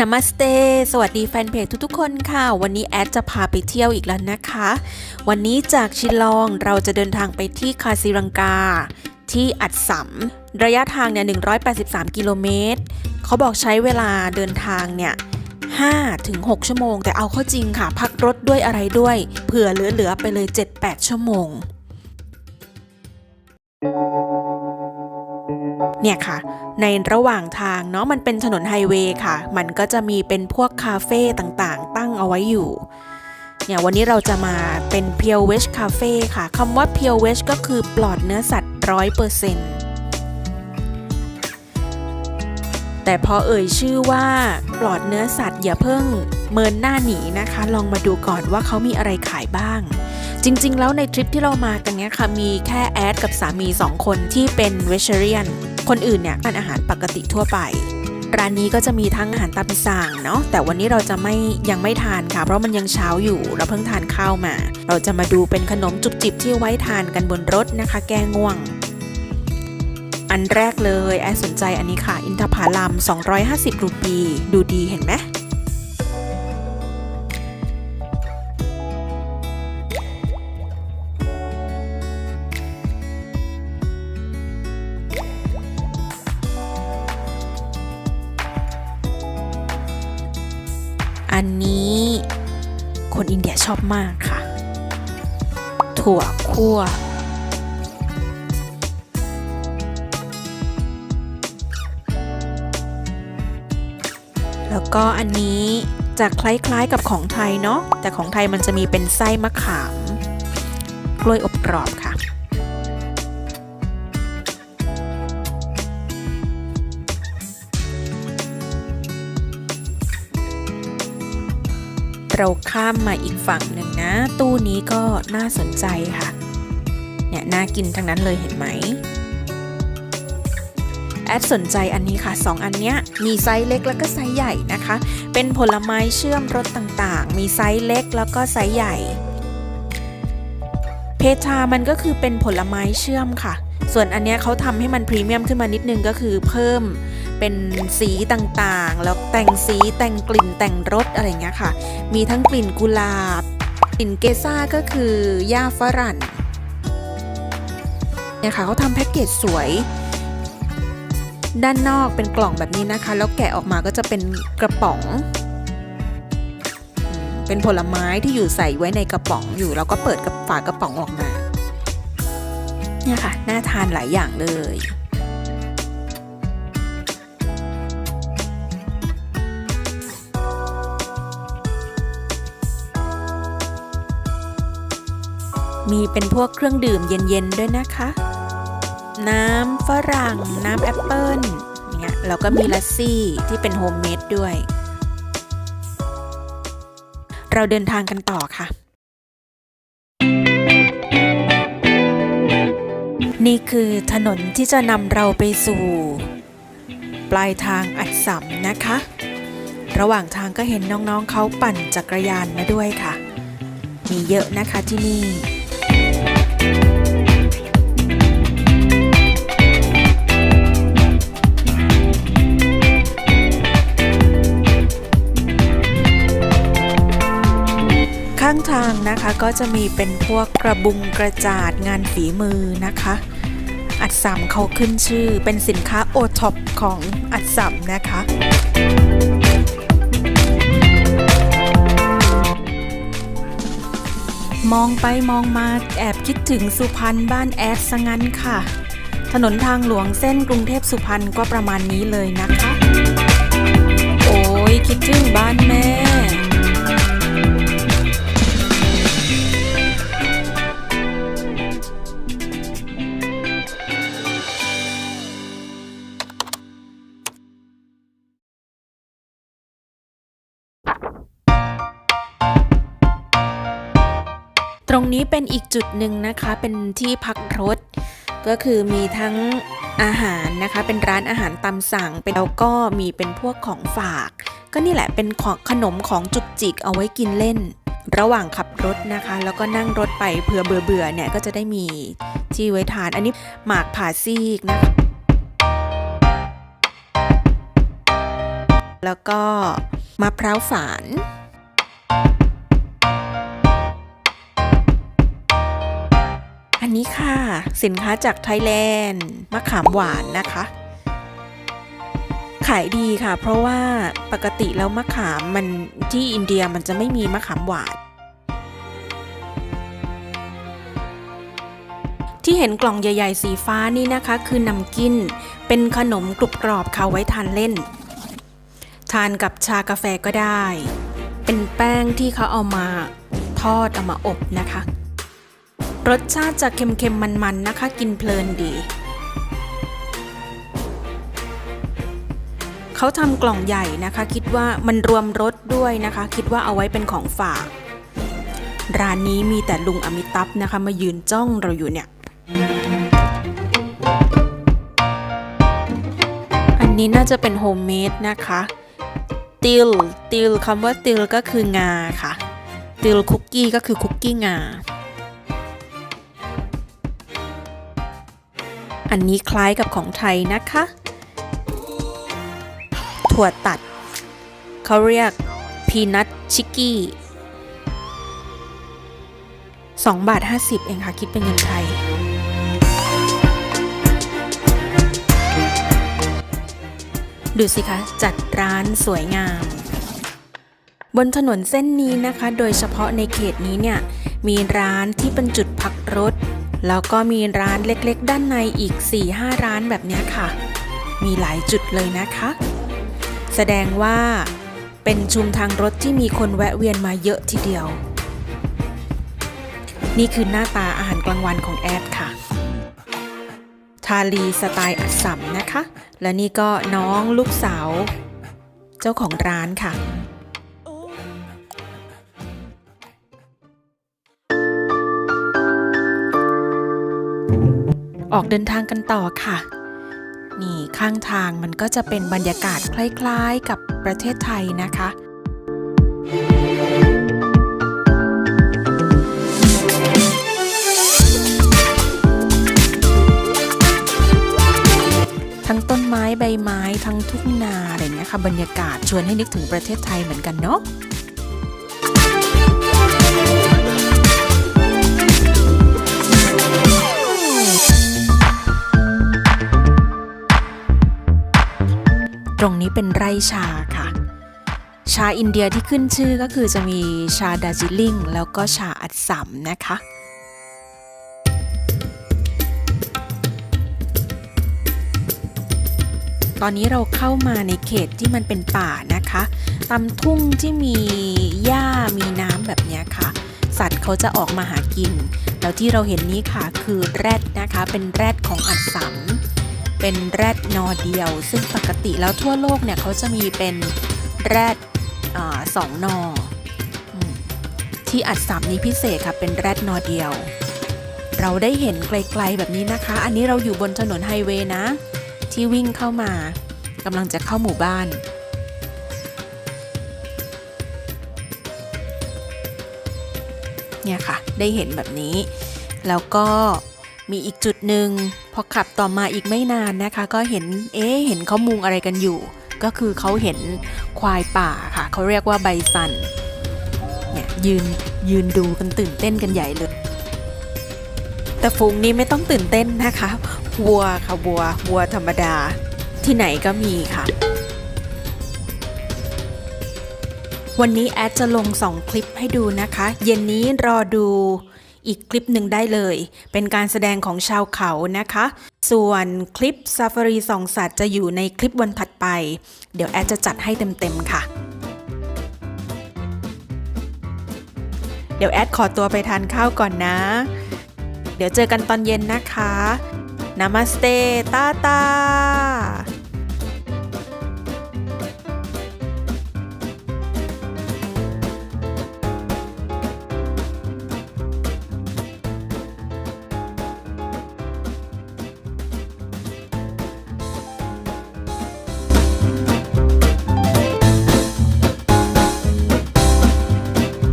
นามาสเตสวัสดีแฟนเพจทุกๆคนค่ะ วันนี้แอดจะพาไปเที่ยวอีกแล้วนะคะ วันนี้จากชิลองเราจะเดินทางไปที่คาซิรังกา ที่อัดสัม ระยะทางเนี่ย 183 กิโลเมตร เขาบอกใช้เวลาเดินทางเนี่ย5ถึง6ชั่วโมง แต่เอาเข้าจริงค่ะ พักรถด้วยอะไรด้วย เผื่อเหลือๆไปเลย 7-8 ชั่วโมง เนี่ยค่ะ ในระหว่างทางเนาะมันเป็นถนนไฮเวย์ค่ะ มันก็จะมีเป็นพวกคาเฟ่ต่างๆ ตั้งเอาไว้อยู่เนี่ยวันนี้เราจะมาเป็น Pure Veg Cafe ค่ะคำว่า Pure Veg ก็คือปลอดเนื้อสัตว์100%แต่พอเอ่ยชื่อว่าปลอดเนื้อสัตว์อย่าเพิ่งเมินหน้าหนีนะคะ ลองมาดูก่อนว่าเขามีอะไรขายบ้าง จริง ๆ แล้วในทริปที่เรามากันเนี้ยค่ะ มีแค่แอดกับสามี 2 คนที่เป็นเวชเรียน คนอื่นเนี่ยทานอาหารปกติทั่วไป ร้านนี้ก็จะมีทั้งอาหารตามสั่งเนาะแต่วันนี้เราจะไม่ยังไม่ทานค่ะ เพราะมันยังเช้าอยู่ เราเพิ่งทานข้าวมา เราจะมาดูเป็นขนมจุบจิบที่ไว้ทานกันบนรถนะคะ แก้ง่วง อันแรกเลยแอดสนใจอันนี้ค่ะ อินทผลัม 250 รูปี ดูดีเห็นไหม ชอบมากค่ะ ถั่วคั่ว แล้วก็อันนี้จะคล้ายๆกับของไทยเนาะแต่ของไทยมันจะมีเป็นไส้มะขาม กล้วยอบกรอบค่ะ เราข้ามมาอีกฝั่งหนึ่งนะ ตู้นี้ก็น่าสนใจค่ะ เนี่ยน่ากินทั้งนั้นเลยเห็นไหม แอดสนใจอันนี้ค่ะ 2 อันเนี้ยมีไซส์เล็กแล้วก็ไซส์ใหญ่นะคะ เป็นผลไม้เชื่อมรสต่างๆ มีไซส์เล็กแล้วก็ไซส์ใหญ่ เพชามันก็คือเป็นผลไม้เชื่อมค่ะ ส่วนอันเนี้ยเขาทำให้มันพรีเมียมขึ้นมานิดนึงก็คือเพิ่มเป็นสีต่างๆ แล้ว แต่งสีแต่งกลิ่นแต่งรสอะไรเงี้ยค่ะ มีทั้งกลิ่นกุหลาบ กลิ่นเกซ่าก็คือหญ้าฝรั่นเนี่ยค่ะเขาทำแพ็กเกจสวย ด้านนอกเป็นกล่องแบบนี้นะคะ แล้วแกะออกมาก็จะเป็นกระป๋อง เป็นผลไม้ที่อยู่ใส่ไว้ในกระป๋องอยู่ แล้วก็เปิดกับฝากระป๋องออกมาเนี่ยค่ะน่าทานหลายอย่างเลย มีเป็นพวกเครื่องดื่มเย็นๆด้วยนะคะ น้ำฝรั่ง น้ำแอปเปิ้ลเงี้ยแล้วก็มีลัสซี่ที่เป็นโฮมเมดด้วย เราเดินทางกันต่อค่ะ นี่คือถนนที่จะนำเราไปสู่ ปลายทางอัดสัมนะคะ ระหว่างทางก็เห็นน้องๆเขาปั่นจักรยานมาด้วยค่ะ มีเยอะนะคะที่นี่ ข้างทางนะคะก็จะมีเป็นพวกกระบุงกระจาดงานฝีมือนะคะ อัดสัมเขาขึ้นชื่อเป็นสินค้าโอท็อปของอัดสัมนะคะมองไปมองมาแอบคิดถึงสุพรรณบ้านแอดซะงั้นค่ะ ถนนทางหลวงเส้นกรุงเทพสุพรรณก็ประมาณนี้เลยนะคะ โอ้ยคิดถึงบ้านแม่ รงนี้เป็นอีกจุดหนึ่งนะคะเป็นที่พักรถ ก็คือมีทั้งอาหารนะคะ เป็นร้านอาหารตามสั่งแล้วก็มีเป็นพวกของฝาก ก็นี่แหละเป็นของขนมของจุกจิกเอาไว้กินเล่น ระหว่างขับรถนะคะ แล้วก็นั่งรถไปเผื่อเบื่อเบื่อๆเนี่ยก็จะได้มีที่ไว้ทาน อันนี้หมากผ่าซีกนะคะแล้วก็มะพร้าวฝาน นี้ค่ะ สินค้าจากไทยแลนด์มะขามหวานนะคะ ขายดีค่ะ เพราะว่าปกติแล้วมะขามมันที่อินเดียมันจะไม่มีมะขามหวานที่เห็นกล่องใหญ่ ๆ สีฟ้านี่นะคะ คือนำกิน เป็นขนมกรุบกรอบค่ะไว้ทานเล่น ทานกับชากาแฟก็ได้ เป็นแป้งที่เขาเอามาทอดเอามาอบนะคะ รสชาติจะเค็มๆ มันๆ นะคะ กินเพลินดี เขาทำกล่องใหญ่นะคะ คิดว่ามันรวมรสด้วยนะคะ คิดว่าเอาไว้เป็นของฝาก ร้านนี้มีแต่ลุงอมิตับนะคะ มายืนจ้องเราอยู่เนี่ย อันนี้น่าจะเป็นโฮมเมดนะคะติลติลคำว่าติลก็คืองาค่ะติลคุกกี้ก็คือคุกกี้งา อันนี้คล้ายกับของไทยนะคะ ถั่วตัด เขาเรียกพีนัทชิกกี้2บาท 50 เองค่ะ คิดเป็นเงินไทย ดูสิคะ จัดร้านสวยงาม บนถนนเส้นนี้นะคะ โดยเฉพาะในเขตนี้เนี่ย มีร้านที่เป็นจุดพักรถ แล้วก็มีร้านเล็กๆ ด้านในอีก 4-5 ร้านแบบนี้ค่ะ มีหลายจุดเลยนะคะ แสดงว่าเป็นชุมทางรถที่มีคนแวะเวียนมาเยอะทีเดียว นี่คือหน้าตาอาหารกลางวันของแอดค่ะ ทาลีสไตล์อัสสัมนะคะ และนี่ก็น้องลูกสาว เจ้าของร้านค่ะ ออกเดินทางกันต่อค่ะ นี่ข้างทางมันก็จะเป็นบรรยากาศคล้ายๆ กับประเทศไทยนะคะทั้งต้นไม้ใบไม้ทั้งทุ่งนาอะไรเงี้ยค่ะ บรรยากาศชวนให้นึกถึงประเทศไทยเหมือนกันเนาะ เป็นไร่ชาค่ะ ชาอินเดียที่ขึ้นชื่อก็คือจะมีชาดาร์จิลิงแล้วก็ชาอัสสัมนะคะตอนนี้เราเข้ามาในเขตที่มันเป็นป่านะคะ ตามทุ่งที่มีหญ้ามีน้ำแบบนี้ค่ะ สัตว์เขาจะออกมาหากิน แล้วที่เราเห็นนี้ค่ะคือแรดนะคะ เป็นแรดของอัสสัม เป็นแรดนอเดียว ซึ่งปกติแล้วทั่วโลกเนี่ยเขาจะมีเป็นแรดอสองนอที่อัดสัมนี้พิเศษค่ะเป็นแรดนอเดียว เราได้เห็นไกลๆแบบนี้นะคะ อันนี้เราอยู่บนถนนไฮเวย์นะ ที่วิ่งเข้ามากำลังจะเข้าหมู่บ้านเนี่ยค่ะ ได้เห็นแบบนี้ แล้วก็มีอีกจุดหนึ่ง พอขับต่อมาอีกไม่นานนะคะ ก็เห็นเอ๊ะเห็นเขามุงอะไรกันอยู่ ก็คือเขาเห็นควายป่าค่ะเขาเรียกว่าไบซันเนี่ยยืนยืนดูกันตื่นเต้นกันใหญ่เลยแต่ฝูงนี้ไม่ต้องตื่นเต้นนะคะวัวค่ะวัววัวธรรมดา ที่ไหนก็มีค่ะ วันนี้แอดจะลง2คลิปให้ดูนะคะ เย็นนี้รอดู อีกคลิปหนึ่งได้เลย เป็นการแสดงของชาวเขานะคะ ส่วนคลิปซ a ฟ a รีสองสัตว์จะอยู่ในคลิปวันถัดไป เดี๋ยวแอดจะจัดให้เต็มๆค่ะ เดี๋ยวแอดขอตัวไปทานข้าวก่อนนะ เดี๋ยวเจอกันตอนเย็นนะคะนามาสเตตาตา